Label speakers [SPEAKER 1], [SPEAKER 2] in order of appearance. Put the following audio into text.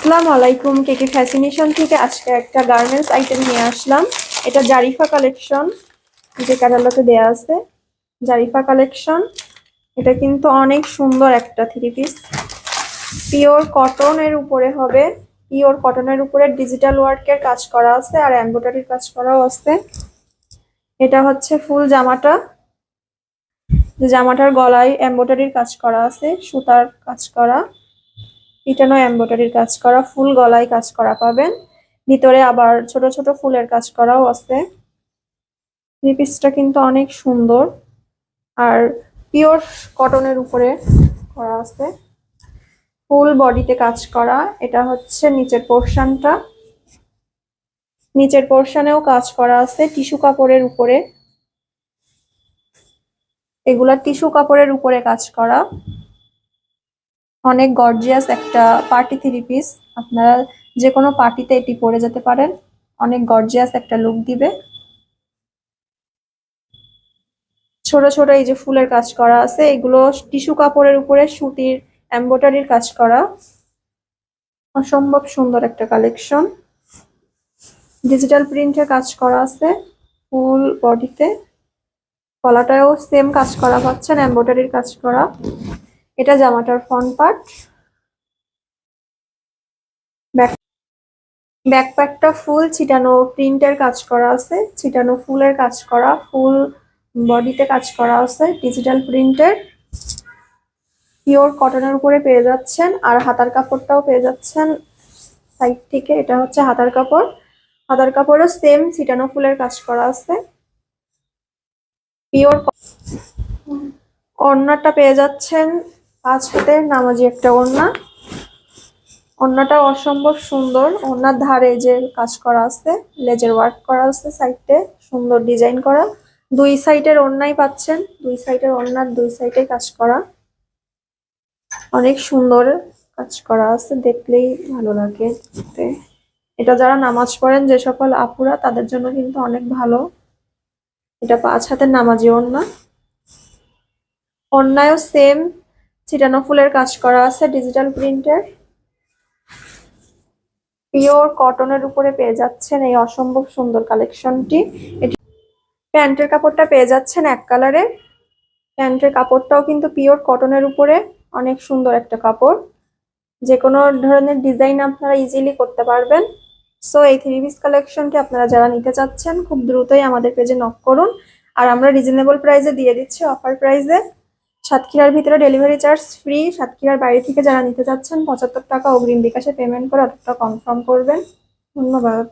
[SPEAKER 1] আসসালামু আলাইকুম, কেকে ফ্যাসিনেশন থেকে আজকে একটা গার্মেন্টস আইটেম নিয়ে আসলাম। এটা জারিফা কালেকশন, যে ক্যাটালগে দেয়া আছে। জারিফা কালেকশন, এটা কিন্তু অনেক সুন্দর একটা থ্রি পিস পিওর কটনের উপরে হবে, পিওর কটনের উপরে ডিজিটাল ওয়ার্কের কাজ করা আছে আর এমব্রয়ডারির কাজ করাও আছে। এটা হচ্ছে ফুল জামাটা। যে জামাটার গলায় এমব্রয়ডারির কাজ করা আছে, সুতার কাজ করা। পিটানো এমব্রয়ডারির কাজ করা, ফুল গলায় কাজ করা পাবেন। ভিতরে আবার ছোট ছোট ফুলের কাজ করাও আছে। থ্রি পিসটা কিন্তু অনেক সুন্দর। আর পিওর কটনের উপরে করা আছে। ফুল বডিতে কাজ করা, এটা হচ্ছে নিচের পোর্শনটা। নিচের পোর্শনেও কাজ করা আছে, টিস্যু কাপড়ের উপরে। এগুলা টিস্যু কাপড়ের উপরে কাজ করা। অনেক গর্জিয়াস একটা পার্টি থ্রি পিস আপনারা যে কোনো পার্টিতে এটি পরে যেতে পারেন। অনেক গর্জিয়াস একটা লুক দিবে। ছোট ছোট এই যে ফুলের কাজ করা আছে, এগুলো টিস্যু কাপড়ের উপরে, সুতির এমব্রয়ডারির কাজ করা। অসম্ভব সুন্দর একটা কালেকশন ডিজিটাল প্রিন্টের কাজ করা আছে ফুল বডিতে গলাটাও সেম কাজ করা পাচ্ছেন এমব্রয়ডারির কাজ করা। এটা জামাটার ফ্রন্ট পার্ট ব্যাক ব্যাকপ্যাকটা ফুল ছিটানো প্রিন্টের কাজ করা আছে, ছিটানো ফুলের কাজ করা ফুল বডিতে কাজ করা আছে ডিজিটাল প্রিন্টের পিওর কটনের উপরে পেয়ে যাচ্ছেন, আর হাতার কাপড়টাও পেয়ে যাচ্ছেন সাইড থেকে, এটা হচ্ছে হাতার কাপড়। হাতার কাপড়ও সেম ছিটানো ফুলের কাজ করা আছে। পিওর ওড়নাটা পেয়ে যাচ্ছেন পাঁচ হাতের নামাজি একটা ওড়না। ওড়নাটা অসম্ভব সুন্দর। ওড়নার ধারে যে কাজ করা আছে, লেজের ওয়ার্ক করা আছে সাইডে, সুন্দর ডিজাইন করা। দুই সাইডের ওড়নাই পাচ্ছেন, দুই সাইডের ওড়নার দুই সাইডে কাজ করা। অনেক সুন্দর কাজ করা আছে, দেখলেই ভালো লাগে। এটা যারা নামাজ পড়েন, যে সকল আপুরা, তাদের জন্য কিন্তু অনেক ভালো। এটা পাঁচ হাতের নামাজি ওড়না। অন্যায়ও সেম ছিটানো ফুলের কাজ করা আছে ডিজিটাল প্রিন্টের পিওর কটনের উপরে পেয়ে যাচ্ছেন এই অসম্ভব সুন্দর কালেকশনটি এটি প্যান্টের কাপড়টা পেয়ে যাচ্ছেন এক কালারের প্যান্টের কাপড়টাও কিন্তু পিওর কটনের উপরে, অনেক সুন্দর একটা কাপড়। যে কোনো ধরনের ডিজাইন আপনারা ইজিলি করতে পারবেন। সো এই থ্রি পিস কালেকশনটি আপনারা যারা নিতে চাচ্ছেন, খুব দ্রুতই আমাদের পেজে নক করুন। আর আমরা রিজনেবল প্রাইসে দিয়ে দিচ্ছি অফার প্রাইসে সাতক্ষীরার ভিতরে ডেলিভারি চার্জ ফ্রি। সাতক্ষীরার বাইরে থেকে যারা নিতে যাচ্ছেন, পঁচাত্তর টাকা অগ্রিম বিকাশে পেমেন্ট করে অতটা কনফার্ম করবেন। ধন্যবাদ।